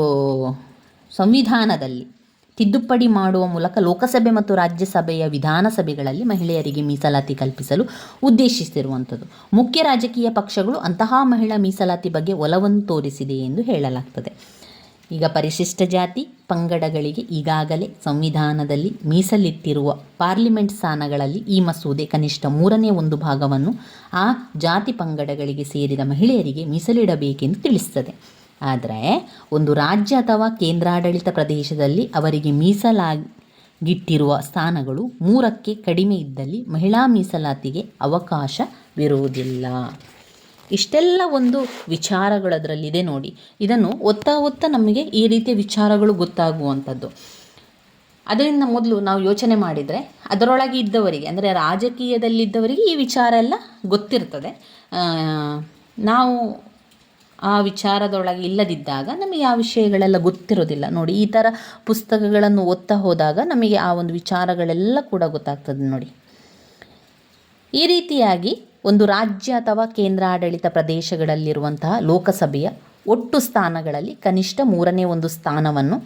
ಸಂವಿಧಾನದಲ್ಲಿ ತಿದ್ದುಪಡಿ ಮಾಡುವ ಮೂಲಕ ಲೋಕಸಭೆ ಮತ್ತು ರಾಜ್ಯಸಭೆಯ ವಿಧಾನಸಭೆಗಳಲ್ಲಿ ಮಹಿಳೆಯರಿಗೆ ಮೀಸಲಾತಿ ಕಲ್ಪಿಸಲು ಉದ್ದೇಶಿಸಿರುವಂಥದ್ದು. ಮುಖ್ಯ ರಾಜಕೀಯ ಪಕ್ಷಗಳು ಅಂತಹ ಮಹಿಳಾ ಮೀಸಲಾತಿ ಬಗ್ಗೆ ಒಲವನ್ನು ತೋರಿಸಿದೆ ಎಂದು ಹೇಳಲಾಗ್ತದೆ. ಈಗ ಪರಿಶಿಷ್ಟ ಜಾತಿ ಪಂಗಡಗಳಿಗೆ ಈಗಾಗಲೇ ಸಂವಿಧಾನದಲ್ಲಿ ಮೀಸಲಿಟ್ಟಿರುವ ಪಾರ್ಲಿಮೆಂಟ್ ಸ್ಥಾನಗಳಲ್ಲಿ ಈ ಮಸೂದೆ ಕನಿಷ್ಠ ಮೂರನೇ ಒಂದು ಭಾಗವನ್ನು ಆ ಜಾತಿ ಪಂಗಡಗಳಿಗೆ ಸೇರಿದ ಮಹಿಳೆಯರಿಗೆ ಮೀಸಲಿಡಬೇಕೆಂದು ತಿಳಿಸುತ್ತದೆ. ಆದರೆ ಒಂದು ರಾಜ್ಯ ಅಥವಾ ಕೇಂದ್ರಾಡಳಿತ ಪ್ರದೇಶದಲ್ಲಿ ಅವರಿಗೆ ಮೀಸಲಾಗಿಟ್ಟಿರುವ ಸ್ಥಾನಗಳು ಮೂರಕ್ಕೆ ಕಡಿಮೆ ಇದ್ದಲ್ಲಿ ಮಹಿಳಾ ಮೀಸಲಾತಿಗೆ ಅವಕಾಶವಿರುವುದಿಲ್ಲ ಇಷ್ಟೆಲ್ಲ ಒಂದು ವಿಚಾರಗಳು ಅದರಲ್ಲಿದೆ ನೋಡಿ. ಇದನ್ನು ಒತ್ತಾ ಒತ್ತಾ ನಮಗೆ ಈ ರೀತಿಯ ವಿಚಾರಗಳು ಗೊತ್ತಾಗುವಂಥದ್ದು. ಅದರಿಂದ ಮೊದಲು ನಾವು ಯೋಚನೆ ಮಾಡಿದರೆ ಅದರೊಳಗೆ ಇದ್ದವರಿಗೆ, ಅಂದರೆ ರಾಜಕೀಯದಲ್ಲಿದ್ದವರಿಗೆ ಈ ವಿಚಾರ ಎಲ್ಲ ಗೊತ್ತಿರ್ತದೆ. ನಾವು ಆ ವಿಚಾರದೊಳಗೆ ಇಲ್ಲದಿದ್ದಾಗ ನಮಗೆ ಆ ವಿಷಯಗಳೆಲ್ಲ ಗೊತ್ತಿರೋದಿಲ್ಲ. ನೋಡಿ, ಈ ಥರ ಪುಸ್ತಕಗಳನ್ನು ಓದ್ತಾ ಹೋದಾಗ ನಮಗೆ ಆ ಒಂದು ವಿಚಾರಗಳೆಲ್ಲ ಕೂಡ ಗೊತ್ತಾಗ್ತದೆ ನೋಡಿ. ಈ ರೀತಿಯಾಗಿ ಒಂದು ರಾಜ್ಯ ಅಥವಾ ಕೇಂದ್ರಾಡಳಿತ ಪ್ರದೇಶಗಳಲ್ಲಿರುವಂತಹ ಲೋಕಸಭೆಯ ಒಟ್ಟು ಸ್ಥಾನಗಳಲ್ಲಿ ಕನಿಷ್ಠ ಮೂರನೇ ಒಂದು ಸ್ಥಾನವನ್ನು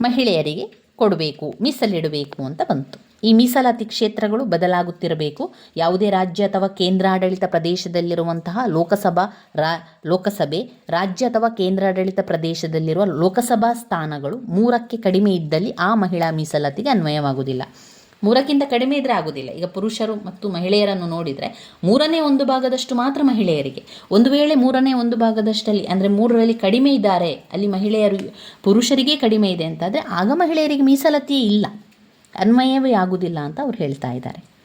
ಮಹಿಳೆಯರಿಗೆ ಕೊಡಬೇಕು, ಮೀಸಲಿಡಬೇಕು ಅಂತ ಬಂತು. ಈ ಮೀಸಲಾತಿ ಕ್ಷೇತ್ರಗಳು ಬದಲಾಗುತ್ತಿರಬೇಕು. ಯಾವುದೇ ರಾಜ್ಯ ಅಥವಾ ಕೇಂದ್ರಾಡಳಿತ ಪ್ರದೇಶದಲ್ಲಿರುವಂತಹ ಲೋಕಸಭಾ ರಾ, ಲೋಕಸಭೆ, ರಾಜ್ಯ ಅಥವಾ ಕೇಂದ್ರಾಡಳಿತ ಪ್ರದೇಶದಲ್ಲಿರುವ ಲೋಕಸಭಾ ಸ್ಥಾನಗಳು ಮೂರಕ್ಕೆ ಕಡಿಮೆ ಇದ್ದಲ್ಲಿ ಆ ಮಹಿಳಾ ಮೀಸಲಾತಿಗೆ ಅನ್ವಯವಾಗುವುದಿಲ್ಲ. ಮೂರಕ್ಕಿಂತ ಕಡಿಮೆ ಇದ್ರೆ ಆಗುವುದಿಲ್ಲ. ಈಗ ಪುರುಷರು ಮತ್ತು ಮಹಿಳೆಯರನ್ನು ನೋಡಿದರೆ ಮೂರನೇ ಒಂದು ಭಾಗದಷ್ಟು ಮಾತ್ರ ಮಹಿಳೆಯರಿಗೆ. ಒಂದು ವೇಳೆ ಮೂರನೇ ಒಂದು ಭಾಗದಷ್ಟಲ್ಲಿ, ಅಂದರೆ ಮೂರರಲ್ಲಿ ಕಡಿಮೆ ಇದ್ದಾರೆ, ಅಲ್ಲಿ ಮಹಿಳೆಯರು, ಪುರುಷರಿಗೆ ಕಡಿಮೆ ಇದೆ ಅಂತಾದರೆ ಆಗ ಮಹಿಳೆಯರಿಗೆ ಮೀಸಲಾತಿಯೇ ಇಲ್ಲ. ಅನ್ವಯವೇ ಆಗುವುದಿಲ್ಲ ಅಂತ ಅವ್ರು ಹೇಳ್ತಾ ಇದ್ದಾರೆ.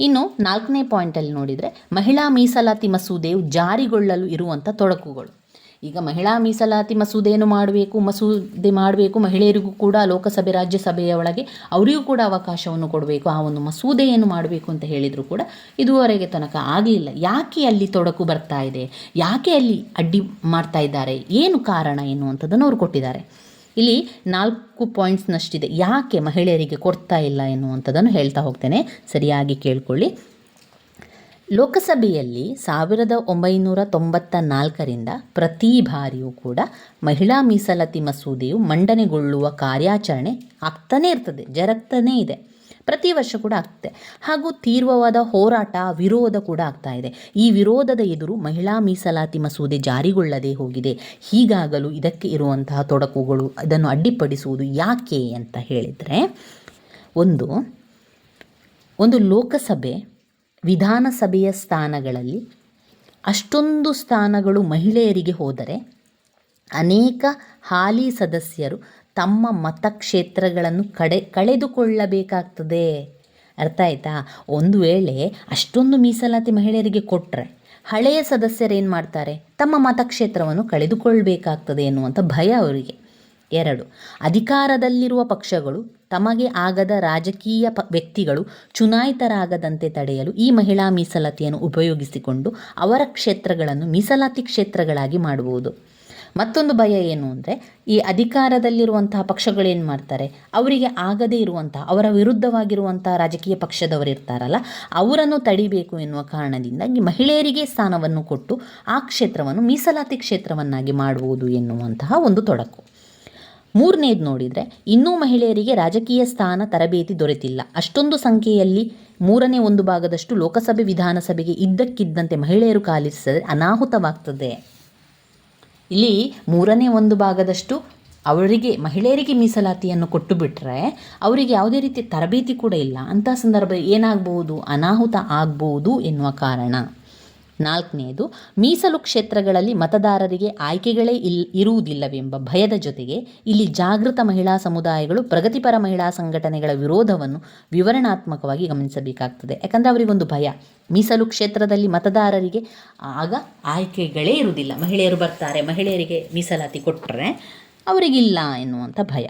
ಇನ್ನು ನಾಲ್ಕನೇ ಪಾಯಿಂಟಲ್ಲಿ ನೋಡಿದರೆ, ಮಹಿಳಾ ಮೀಸಲಾತಿ ಮಸೂದೆಯು ಜಾರಿಗೊಳ್ಳಲು ಇರುವಂಥ ತೊಡಕುಗಳು. ಈಗ ಮಹಿಳಾ ಮೀಸಲಾತಿ ಮಸೂದೆಯನ್ನು ಮಾಡಬೇಕು, ಮಸೂದೆ ಮಾಡಬೇಕು, ಮಹಿಳೆಯರಿಗೂ ಕೂಡ ಲೋಕಸಭೆ, ರಾಜ್ಯಸಭೆಯ ಒಳಗೆ ಅವರಿಗೂ ಕೂಡ ಅವಕಾಶವನ್ನು ಕೊಡಬೇಕು. ಆ ಒಂದು ಮಸೂದೆಯನ್ನು ಮಾಡಬೇಕು ಅಂತ ಹೇಳಿದರೂ ಕೂಡ ಇದುವರೆಗೆ ತನಕ ಆಗಲಿಲ್ಲ ಯಾಕೆ ಅಲ್ಲಿ ತೊಡಕು ಬರ್ತಾ ಇದೆ? ಯಾಕೆ ಅಲ್ಲಿ ಅಡ್ಡಿ ಮಾಡ್ತಾ ಇದ್ದಾರೆ? ಏನು ಕಾರಣ ಎನ್ನುವಂಥದ್ದನ್ನು ಅವರು ಕೊಟ್ಟಿದ್ದಾರೆ. ಇಲ್ಲಿ ನಾಲ್ಕು ಪಾಯಿಂಟ್ಸ್ನಷ್ಟಿದೆ ಯಾಕೆ ಮಹಿಳೆಯರಿಗೆ ಕೊಡ್ತಾ ಇಲ್ಲ ಎನ್ನುವಂಥದ್ದನ್ನು ಹೇಳ್ತಾ ಹೋಗ್ತೇನೆ. ಸರಿಯಾಗಿ ಕೇಳ್ಕೊಳ್ಳಿ. ಲೋಕಸಭೆಯಲ್ಲಿ ಸಾವಿರದ ಒಂಬೈನೂರ ತೊಂಬತ್ತ ನಾಲ್ಕರಿಂದ ಪ್ರತಿ ಬಾರಿಯೂ ಕೂಡ ಮಹಿಳಾ ಮೀಸಲಾತಿ ಮಸೂದೆಯು ಮಂಡನೆಗೊಳ್ಳುವ ಕಾರ್ಯಾಚರಣೆ ಆಗ್ತಾನೇ ಇರ್ತದೆ, ಜರಗ್ತಾನೇ ಇದೆ. ಪ್ರತಿ ವರ್ಷ ಕೂಡ ಆಗ್ತದೆ. ಹಾಗೂ ತೀವ್ರವಾದ ಹೋರಾಟ, ವಿರೋಧ ಕೂಡ ಆಗ್ತಾ ಇದೆ. ಈ ವಿರೋಧದ ಎದುರು ಮಹಿಳಾ ಮೀಸಲಾತಿ ಮಸೂದೆ ಜಾರಿಗೊಳ್ಳದೆ ಹೋಗಿದೆ. ಹೀಗಾಗಲು ಇದಕ್ಕೆ ಇರುವಂತಹ ತೊಡಕುಗಳು ಇದನ್ನು ಅಡ್ಡಿಪಡಿಸುವುದು ಯಾಕೆ ಅಂತ ಹೇಳಿದರೆ, ಒಂದು ಒಂದು ಲೋಕಸಭೆ, ವಿಧಾನಸಭೆಯ ಸ್ಥಾನಗಳಲ್ಲಿ ಅಷ್ಟೊಂದು ಸ್ಥಾನಗಳು ಮಹಿಳೆಯರಿಗೆ ಹೋದರೆ ಅನೇಕ ಹಾಲಿ ಸದಸ್ಯರು ತಮ್ಮ ಮತಕ್ಷೇತ್ರಗಳನ್ನು ಕಡೆ, ಕಳೆದುಕೊಳ್ಳಬೇಕಾಗ್ತದೆ. ಅರ್ಥ ಆಯ್ತಾ? ಒಂದು ವೇಳೆ ಅಷ್ಟೊಂದು ಮೀಸಲಾತಿ ಮಹಿಳೆಯರಿಗೆ ಕೊಟ್ಟರೆ ಹಳೆಯ ಸದಸ್ಯರೇನು ಮಾಡ್ತಾರೆ? ತಮ್ಮ ಮತಕ್ಷೇತ್ರವನ್ನು ಕಳೆದುಕೊಳ್ಬೇಕಾಗ್ತದೆ ಎನ್ನುವಂಥ ಭಯ ಅವರಿಗೆ. ಎರಡು, ಅಧಿಕಾರದಲ್ಲಿರುವ ಪಕ್ಷಗಳು ತಮಗೆ ಆಗದ ರಾಜಕೀಯ ಪ, ವ್ಯಕ್ತಿಗಳು ಚುನಾಯಿತರಾಗದಂತೆ ತಡೆಯಲು ಈ ಮಹಿಳಾ ಮೀಸಲಾತಿಯನ್ನು ಉಪಯೋಗಿಸಿಕೊಂಡು ಅವರ ಕ್ಷೇತ್ರಗಳನ್ನು ಮೀಸಲಾತಿ ಕ್ಷೇತ್ರಗಳಾಗಿ ಮಾಡುವುದು. ಮತ್ತೊಂದು ಭಯ ಏನು ಅಂದರೆ, ಈ ಅಧಿಕಾರದಲ್ಲಿರುವಂತಹ ಪಕ್ಷಗಳೇನು ಮಾಡ್ತಾರೆ, ಅವರಿಗೆ ಆಗದೇ ಇರುವಂತಹ, ಅವರ ವಿರುದ್ಧವಾಗಿರುವಂಥ ರಾಜಕೀಯ ಪಕ್ಷದವರು ಇರ್ತಾರಲ್ಲ, ಅವರನ್ನು ತಡಿಬೇಕು ಎನ್ನುವ ಕಾರಣದಿಂದಾಗಿ ಮಹಿಳೆಯರಿಗೆ ಸ್ಥಾನವನ್ನು ಕೊಟ್ಟು ಆ ಕ್ಷೇತ್ರವನ್ನು ಮೀಸಲಾತಿ ಕ್ಷೇತ್ರವನ್ನಾಗಿ ಮಾಡುವುದು ಎನ್ನುವಂತಹ ಒಂದು ತೊಡಕು. ಮೂರನೇದು ನೋಡಿದರೆ, ಇನ್ನೂ ಮಹಿಳೆಯರಿಗೆ ರಾಜಕೀಯ ಸ್ಥಾನ ತರಬೇತಿ ದೊರೆತಿಲ್ಲ. ಅಷ್ಟೊಂದು ಸಂಖ್ಯೆಯಲ್ಲಿ ಮೂರನೇ ಒಂದು ಭಾಗದಷ್ಟು ಲೋಕಸಭೆ ವಿಧಾನಸಭೆಗೆ ಇದ್ದಕ್ಕಿದ್ದಂತೆ ಮಹಿಳೆಯರು ಕಾಲಿಸಿದರೆ ಅನಾಹುತವಾಗ್ತದೆ. ಇಲ್ಲಿ ಮೂರನೇ ಒಂದು ಭಾಗದಷ್ಟು ಅವರಿಗೆ, ಮಹಿಳೆಯರಿಗೆ ಮೀಸಲಾತಿಯನ್ನು ಕೊಟ್ಟು ಬಿಟ್ಟರೆ ಅವರಿಗೆ ಯಾವುದೇ ರೀತಿಯ ತರಬೇತಿ ಕೂಡ ಇಲ್ಲ. ಅಂಥ ಸಂದರ್ಭ ಏನಾಗ್ಬೋದು ಅನಾಹುತ ಆಗ್ಬೋದು ಎನ್ನುವ ಕಾರಣ. ನಾಲ್ಕನೆಯದು ಮೀಸಲು ಕ್ಷೇತ್ರಗಳಲ್ಲಿ ಮತದಾರರಿಗೆ ಆಯ್ಕೆಗಳೇ ಇಲ್, ಇರುವುದಿಲ್ಲವೆಂಬ ಭಯದ ಜೊತೆಗೆ ಇಲ್ಲಿ ಜಾಗೃತ ಮಹಿಳಾ ಸಮುದಾಯಗಳು ಪ್ರಗತಿಪರ ಮಹಿಳಾ ಸಂಘಟನೆಗಳ ವಿರೋಧವನ್ನು ವಿವರಣಾತ್ಮಕವಾಗಿ ಗಮನಿಸಬೇಕಾಗ್ತದೆ. ಯಾಕಂದರೆ ಅವರಿಗೊಂದು ಭಯ. ಮೀಸಲು ಕ್ಷೇತ್ರದಲ್ಲಿ ಮತದಾರರಿಗೆ ಆಗ ಆಯ್ಕೆಗಳೇ ಇರುವುದಿಲ್ಲ. ಮಹಿಳೆಯರು ಬರ್ತಾರೆ, ಮಹಿಳೆಯರಿಗೆ ಮೀಸಲಾತಿ ಕೊಟ್ಟರೆ ಅವರಿಗಿಲ್ಲ ಎನ್ನುವಂಥ ಭಯ.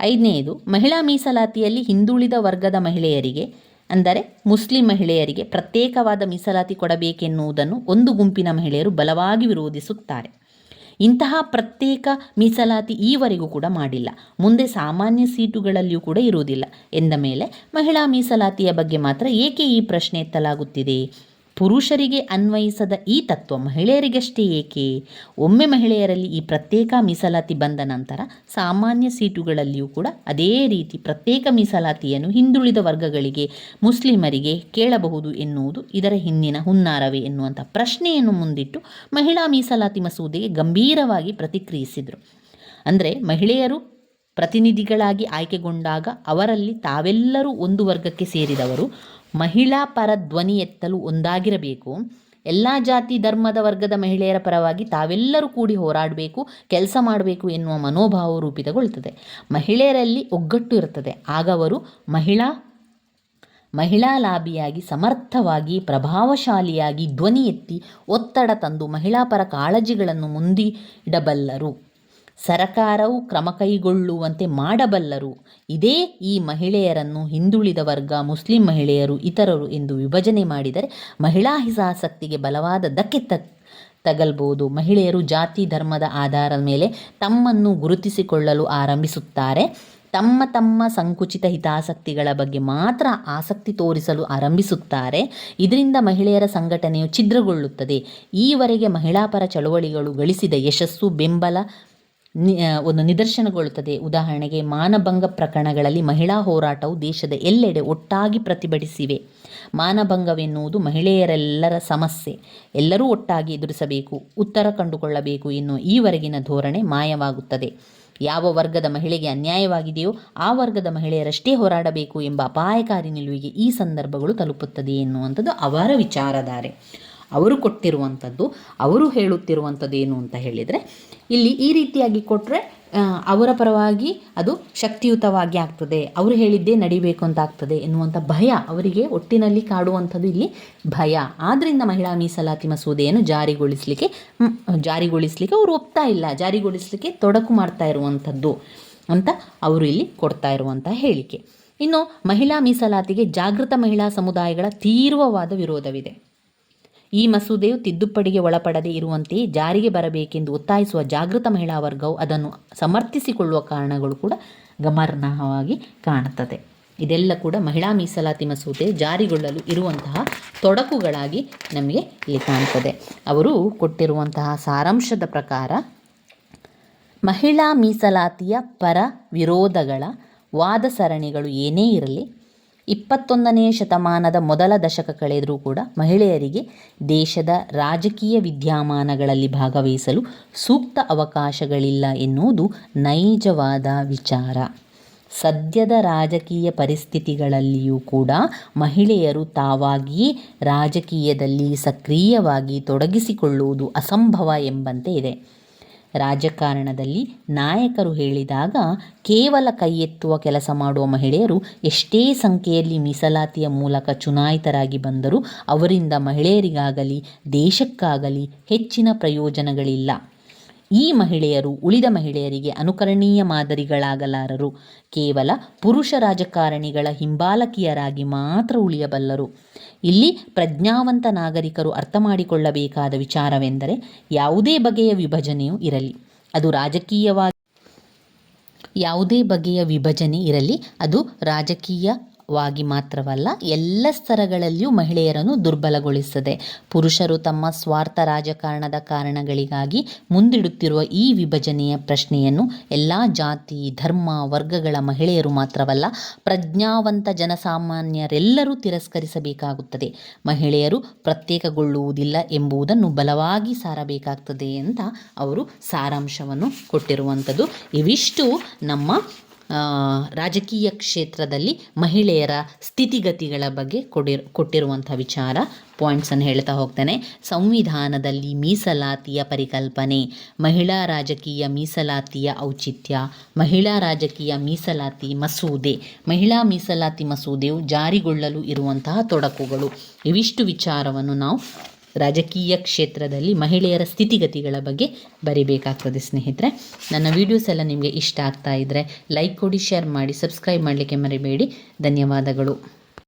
ಐದನೆಯದು ಮಹಿಳಾ ಮೀಸಲಾತಿಯಲ್ಲಿ ಹಿಂದುಳಿದ ವರ್ಗದ ಮಹಿಳೆಯರಿಗೆ ಅಂದರೆ ಮುಸ್ಲಿಂ ಮಹಿಳೆಯರಿಗೆ ಪ್ರತ್ಯೇಕವಾದ ಮೀಸಲಾತಿ ಕೊಡಬೇಕೆನ್ನುವುದನ್ನು ಒಂದು ಗುಂಪಿನ ಮಹಿಳೆಯರು ಬಲವಾಗಿ ವಿರೋಧಿಸುತ್ತಾರೆ. ಇಂತಹ ಪ್ರತ್ಯೇಕ ಮೀಸಲಾತಿ ಈವರೆಗೂ ಕೂಡ ಮಾಡಿಲ್ಲ. ಮುಂದೆ ಸಾಮಾನ್ಯ ಸೀಟುಗಳಲ್ಲಿಯೂ ಕೂಡ ಇರುವುದಿಲ್ಲ. ಎಂದ ಮೇಲೆ ಮಹಿಳಾ ಮೀಸಲಾತಿಯ ಬಗ್ಗೆ ಮಾತ್ರ ಏಕೆ ಈ ಪ್ರಶ್ನೆ ಎತ್ತಲಾಗುತ್ತಿದೆ? ಪುರುಷರಿಗೆ ಅನ್ವಯಿಸದ ಈ ತತ್ವ ಮಹಿಳೆಯರಿಗಷ್ಟೇ ಏಕೆ? ಒಮ್ಮೆ ಮಹಿಳೆಯರಲ್ಲಿ ಈ ಪ್ರತ್ಯೇಕ ಮೀಸಲಾತಿ ಬಂದ ನಂತರ ಸಾಮಾನ್ಯ ಸೀಟುಗಳಲ್ಲಿಯೂ ಕೂಡ ಅದೇ ರೀತಿ ಪ್ರತ್ಯೇಕ ಮೀಸಲಾತಿಯನ್ನು ಹಿಂದುಳಿದ ವರ್ಗಗಳಿಗೆ, ಮುಸ್ಲಿಮರಿಗೆ ಕೇಳಬಹುದು ಎನ್ನುವುದು ಇದರ ಹಿಂದಿನ ಹುನ್ನಾರವೇ ಎನ್ನುವಂಥ ಪ್ರಶ್ನೆಯನ್ನು ಮುಂದಿಟ್ಟು ಮಹಿಳಾ ಮೀಸಲಾತಿ ಮಸೂದೆಗೆ ಗಂಭೀರವಾಗಿ ಪ್ರತಿಕ್ರಿಯಿಸಿದರು. ಅಂದರೆ ಮಹಿಳೆಯರು ಪ್ರತಿನಿಧಿಗಳಾಗಿ ಆಯ್ಕೆಗೊಂಡಾಗ ಅವರಲ್ಲಿ ತಾವೆಲ್ಲರೂ ಒಂದು ವರ್ಗಕ್ಕೆ ಸೇರಿದವರು ಮಹಿಳಾ ಪರ ಧ್ವನಿ ಎತ್ತಲು ಒಂದಾಗಿರಬೇಕು. ಎಲ್ಲ ಜಾತಿ, ಧರ್ಮದ ವರ್ಗದ ಮಹಿಳೆಯರ ಪರವಾಗಿ ತಾವೆಲ್ಲರೂ ಕೂಡಿ ಹೋರಾಡಬೇಕು, ಕೆಲಸ ಮಾಡಬೇಕು ಎನ್ನುವ ಮನೋಭಾವ ರೂಪಿತಗೊಳ್ಳುತ್ತದೆ ಮಹಿಳೆಯರಲ್ಲಿ ಒಗ್ಗಟ್ಟು ಇರುತ್ತದೆ. ಆಗ ಅವರು ಮಹಿಳಾ ಮಹಿಳಾ ಲಾಬಿಯಾಗಿ, ಸಮರ್ಥವಾಗಿ, ಪ್ರಭಾವಶಾಲಿಯಾಗಿ ಧ್ವನಿ ಎತ್ತಿ ಒತ್ತಡ ತಂದು ಮಹಿಳಾ ಪರ ಕಾಳಜಿಗಳನ್ನು ಮುಂದಿಡಬಲ್ಲರು. ಸರಕಾರವು ಕ್ರಮ ಕೈಗೊಳ್ಳುವಂತೆ ಮಾಡಬಲ್ಲರು. ಇದೇ ಈ ಮಹಿಳೆಯರನ್ನು ಹಿಂದುಳಿದ ವರ್ಗ, ಮುಸ್ಲಿಂ ಮಹಿಳೆಯರು, ಇತರರು ಎಂದು ವಿಭಜನೆ ಮಾಡಿದರೆ ಮಹಿಳಾ ಹಿತಾಸಕ್ತಿಗೆ ಬಲವಾದ ಧಕ್ಕೆ ತಗಲ್ಬೋದು. ಮಹಿಳೆಯರು ಜಾತಿ, ಧರ್ಮದ ಆಧಾರದ ಮೇಲೆ ತಮ್ಮನ್ನು ಗುರುತಿಸಿಕೊಳ್ಳಲು ಆರಂಭಿಸುತ್ತಾರೆ. ತಮ್ಮ ತಮ್ಮ ಸಂಕುಚಿತ ಹಿತಾಸಕ್ತಿಗಳ ಬಗ್ಗೆ ಮಾತ್ರ ಆಸಕ್ತಿ ತೋರಿಸಲು ಆರಂಭಿಸುತ್ತಾರೆ. ಇದರಿಂದ ಮಹಿಳೆಯರ ಸಂಘಟನೆಯು ಛಿದ್ರಗೊಳ್ಳುತ್ತದೆ. ಈವರೆಗೆ ಮಹಿಳಾಪರ ಚಳುವಳಿಗಳು ಗಳಿಸಿದ ಯಶಸ್ಸು, ಬೆಂಬಲ ಒಂದು ನಿದರ್ಶನಗೊಳ್ಳುತ್ತದೆ. ಉದಾಹರಣೆಗೆ, ಮಾನಭಂಗ ಪ್ರಕರಣಗಳಲ್ಲಿ ಮಹಿಳಾ ಹೋರಾಟವು ದೇಶದ ಎಲ್ಲೆಡೆ ಒಟ್ಟಾಗಿ ಪ್ರತಿಭಟಿಸಿವೆ. ಮಾನಭಂಗವೆನ್ನುವುದು ಮಹಿಳೆಯರೆಲ್ಲರ ಸಮಸ್ಯೆ. ಎಲ್ಲರೂ ಒಟ್ಟಾಗಿ ಎದುರಿಸಬೇಕು, ಉತ್ತರ ಕಂಡುಕೊಳ್ಳಬೇಕು ಎನ್ನುವ ಈವರೆಗಿನ ಧೋರಣೆ ಮಾಯವಾಗುತ್ತದೆ. ಯಾವ ವರ್ಗದ ಮಹಿಳೆಗೆ ಅನ್ಯಾಯವಾಗಿದೆಯೋ ಆ ವರ್ಗದ ಮಹಿಳೆಯರಷ್ಟೇ ಹೋರಾಡಬೇಕು ಎಂಬ ಅಪಾಯಕಾರಿ ನಿಲುವಿಗೆ ಈ ಸಂದರ್ಭಗಳು ತಲುಪುತ್ತದೆ ಎನ್ನುವಂಥದ್ದು ಅವರ ವಿಚಾರಧಾರೆ. ಅವರು ಕೊಟ್ಟಿರುವಂಥದ್ದು, ಅವರು ಹೇಳುತ್ತಿರುವಂಥದ್ದು ಏನು ಅಂತ ಹೇಳಿದರೆ, ಇಲ್ಲಿ ಈ ರೀತಿಯಾಗಿ ಕೊಟ್ಟರೆ ಅವರ ಪರವಾಗಿ ಅದು ಶಕ್ತಿಯುತವಾಗಿ ಆಗ್ತದೆ, ಅವರು ಹೇಳಿದ್ದೇ ನಡಿಬೇಕು ಅಂತ ಆಗ್ತದೆ ಎನ್ನುವಂಥ ಭಯ ಅವರಿಗೆ ಒಟ್ಟಿನಲ್ಲಿ ಕಾಡುವಂಥದ್ದು ಇಲ್ಲಿ ಭಯ. ಆದ್ದರಿಂದ ಮಹಿಳಾ ಮೀಸಲಾತಿ ಮಸೂದೆಯನ್ನು ಜಾರಿಗೊಳಿಸಲಿಕ್ಕೆ ಜಾರಿಗೊಳಿಸಲಿಕ್ಕೆ ಅವರು ಒಪ್ತಾ ಇಲ್ಲ, ಜಾರಿಗೊಳಿಸಲಿಕ್ಕೆ ತೊಡಕು ಮಾಡ್ತಾ ಇರುವಂಥದ್ದು ಅಂತ ಅವರು ಇಲ್ಲಿ ಕೊಡ್ತಾ ಇರುವಂಥ ಹೇಳಿಕೆ. ಇನ್ನು ಮಹಿಳಾ ಮೀಸಲಾತಿಗೆ ಜಾಗೃತ ಮಹಿಳಾ ಸಮುದಾಯಗಳ ತೀವ್ರವಾದ ವಿರೋಧವಿದೆ. ಈ ಮಸೂದೆಯು ತಿದ್ದುಪಡಿಗೆ ಒಳಪಡದೆ ಇರುವಂತೆ ಜಾರಿಗೆ ಬರಬೇಕೆಂದು ಒತ್ತಾಯಿಸುವ ಜಾಗೃತ ಮಹಿಳಾ ವರ್ಗವು ಅದನ್ನು ಸಮರ್ಥಿಸಿಕೊಳ್ಳುವ ಕಾರಣಗಳು ಕೂಡ ಗಮನಾರ್ಹವಾಗಿ ಕಾಣುತ್ತದೆ. ಇದೆಲ್ಲ ಕೂಡ ಮಹಿಳಾ ಮೀಸಲಾತಿ ಮಸೂದೆ ಜಾರಿಗೊಳ್ಳಲು ಇರುವಂತಹ ತೊಡಕುಗಳಾಗಿ ನಮಗೆ ಇಲ್ಲಿ ಕಾಣುತ್ತದೆ. ಅವರು ಕೊಟ್ಟಿರುವಂತಹ ಸಾರಾಂಶದ ಪ್ರಕಾರ, ಮಹಿಳಾ ಮೀಸಲಾತಿಯ ಪರ ವಿರೋಧಗಳ ವಾದ ಸರಣಿಗಳು ಏನೇ ಇರಲಿ ಇಪ್ಪತ್ತೊಂದನೆಯ ಶತಮಾನದ ಮೊದಲ ದಶಕ ಕಳೆದರೂ ಕೂಡ ಮಹಿಳೆಯರಿಗೆ ದೇಶದ ರಾಜಕೀಯ ವಿದ್ಯಮಾನಗಳಲ್ಲಿ ಭಾಗವಹಿಸಲು ಸೂಕ್ತ ಅವಕಾಶಗಳಿಲ್ಲ ಎನ್ನುವುದು ನೈಜವಾದ ವಿಚಾರ. ಸದ್ಯದ ರಾಜಕೀಯ ಪರಿಸ್ಥಿತಿಗಳಲ್ಲಿಯೂ ಕೂಡ ಮಹಿಳೆಯರು ತಾವಾಗಿಯೇ ರಾಜಕೀಯದಲ್ಲಿ ಸಕ್ರಿಯವಾಗಿ ತೊಡಗಿಸಿಕೊಳ್ಳುವುದು ಅಸಂಭವ ಎಂಬಂತೆ ಇದೆ. ರಾಜಕಾರಣದಲ್ಲಿ ನಾಯಕರು ಹೇಳಿದಾಗ ಕೇವಲ ಕೈಯೆತ್ತುವ ಕೆಲಸ ಮಾಡುವ ಮಹಿಳೆಯರು ಎಷ್ಟೇ ಸಂಖ್ಯೆಯಲ್ಲಿ ಮೀಸಲಾತಿಯ ಮೂಲಕ ಚುನಾಯಿತರಾಗಿ ಬಂದರೂ ಅವರಿಂದ ಮಹಿಳೆಯರಿಗಾಗಲಿ, ದೇಶಕ್ಕಾಗಲಿ ಹೆಚ್ಚಿನ ಪ್ರಯೋಜನಗಳಿಲ್ಲ. ಈ ಮಹಿಳೆಯರು ಉಳಿದ ಮಹಿಳೆಯರಿಗೆ ಅನುಕರಣೀಯ ಮಾದರಿಗಳಾಗಲಾರರು. ಕೇವಲ ಪುರುಷ ರಾಜಕಾರಣಿಗಳ ಹಿಂಬಾಲಕಿಯರಾಗಿ ಮಾತ್ರ ಉಳಿಯಬಲ್ಲರು. ಇಲ್ಲಿ ಪ್ರಜ್ಞಾವಂತ ನಾಗರಿಕರು ಅರ್ಥ ಮಾಡಿಕೊಳ್ಳಬೇಕಾದ ವಿಚಾರವೆಂದರೆ ಯಾವುದೇ ಬಗೆಯ ವಿಭಜನೆಯು ಇರಲಿ. ಅದು ರಾಜಕೀಯವಾಗಿ ಯಾವುದೇ ಬಗೆಯ ವಿಭಜನೆ ಇರಲಿ. ಅದು ರಾಜಕೀಯ ವಾಗಿ ಮಾತ್ರವಲ್ಲ, ಎಲ್ಲ ಸ್ತರಗಳಲ್ಲಿಯೂ ಮಹಿಳೆಯರನ್ನು ದುರ್ಬಲಗೊಳಿಸುತ್ತದೆ ಪುರುಷರು ತಮ್ಮ ಸ್ವಾರ್ಥ ರಾಜಕಾರಣದ ಕಾರಣಗಳಿಗಾಗಿ ಮುಂದಿಡುತ್ತಿರುವ ಈ ವಿಭಜನೆಯ ಪ್ರಶ್ನೆಯನ್ನು ಎಲ್ಲ ಜಾತಿ, ಧರ್ಮ, ವರ್ಗಗಳ ಮಹಿಳೆಯರು ಮಾತ್ರವಲ್ಲ, ಪ್ರಜ್ಞಾವಂತ ಜನಸಾಮಾನ್ಯರೆಲ್ಲರೂ ತಿರಸ್ಕರಿಸಬೇಕಾಗುತ್ತದೆ. ಮಹಿಳೆಯರು ಪ್ರತ್ಯೇಕಗೊಳ್ಳುವುದಿಲ್ಲ ಎಂಬುದನ್ನು ಬಲವಾಗಿ ಸಾರಬೇಕಾಗ್ತದೆ ಅಂತ ಅವರು ಸಾರಾಂಶವನ್ನು ಕೊಟ್ಟಿರುವಂಥದ್ದು. ಇವಿಷ್ಟು ನಮ್ಮ ರಾಜಕೀಯ ಕ್ಷೇತ್ರದಲ್ಲಿ ಮಹಿಳೆಯರ ಸ್ಥಿತಿಗತಿಗಳ ಬಗ್ಗೆ ಕೊಡಿರ್, ಕೊಟ್ಟಿರುವಂಥ ವಿಚಾರ ಪಾಯಿಂಟ್ಸನ್ನು ಹೇಳ್ತಾ ಹೋಗ್ತೇನೆ. ಸಂವಿಧಾನದಲ್ಲಿ ಮೀಸಲಾತಿಯ ಪರಿಕಲ್ಪನೆ, ಮಹಿಳಾ ರಾಜಕೀಯ ಮೀಸಲಾತಿಯ ಔಚಿತ್ಯ, ಮಹಿಳಾ ರಾಜಕೀಯ ಮೀಸಲಾತಿ ಮಸೂದೆ, ಮಹಿಳಾ ಮೀಸಲಾತಿ ಮಸೂದೆಯು ಜಾರಿಗೊಳ್ಳಲು ಇರುವಂತಹ ತೊಡಕುಗಳು. ಇವಿಷ್ಟು ವಿಚಾರವನ್ನು ನಾವು ರಾಜಕೀಯ ಕ್ಷೇತ್ರದಲ್ಲಿ ಮಹಿಳೆಯರ ಸ್ಥಿತಿಗತಿಗಳ ಬಗ್ಗೆ ಬರಿಬೇಕಾಗ್ತದೆ, ಸ್ನೇಹಿತರೆ. ನನ್ನ ವೀಡಿಯೋಸ್ ಎಲ್ಲ ನಿಮಗೆ ಇಷ್ಟ ಆಗ್ತಾ ಇದ್ದರೆ ಲೈಕ್ ಕೊಡಿ ಶೇರ್ ಮಾಡಿ ಸಬ್ಸ್ಕ್ರೈಬ್ ಮಾಡಲಿಕ್ಕೆ ಮರಿಬೇಡಿ. ಧನ್ಯವಾದಗಳು.